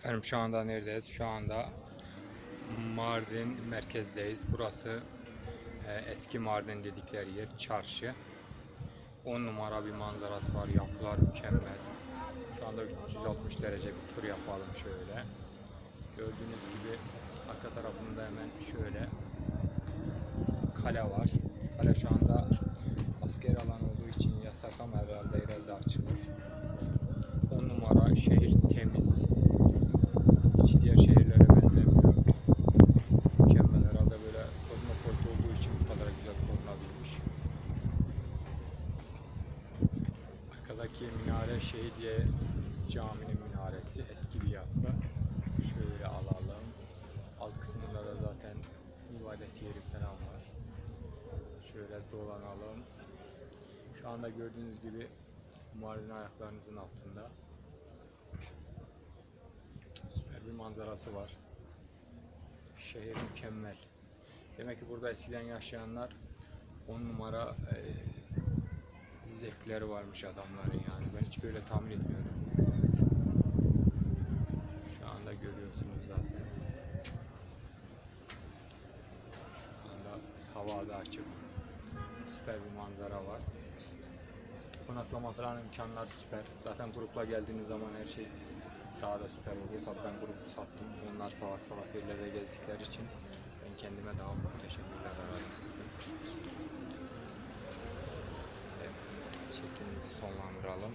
Efendim şu anda neredeyiz? Şu anda Mardin merkezdeyiz. Burası e, eski Mardin dedikleri yer, çarşı. 10 numara bir manzarası var, yapılar mükemmel. Şu anda 360 derece bir tur yapalım şöyle. Gördüğünüz gibi arka tarafında hemen şöyle kale var. Kale şu anda asker alan olduğu için yasak ama herhalde herhalde açılır. 10 numara şehir temiz. Hiç diğer şehirlere benzemiyor. Mükemmel herhalde böyle kozmopolit olduğu için bu kadar güzel korunabilmiş. Arkadaki minare Şehidiye Camii'nin minaresi. Eski bir yapı. Şöyle alalım. Alt kısmında da zaten ibadet yeri falan var. Şöyle dolanalım. Şu anda gördüğünüz gibi Mardin ayaklarınızın altında. Süper bir manzarası var. Şehir mükemmel. Demek ki burada eskiden yaşayanlar 10 numara e, zevkleri varmış adamların yani. Ben hiç böyle tahmin etmiyorum. Şu anda görüyorsunuz zaten. Şu anda hava da açık. Süper bir manzara var. Konaklama falan imkanlar süper. Zaten grupla geldiğiniz zaman her şey daha da süper oluyor. Tabii ben grubu sattım. Onlar salak salak yerlerde gezdikleri için ben kendime daha teşekkürler Çekimimizi sonlandıralım.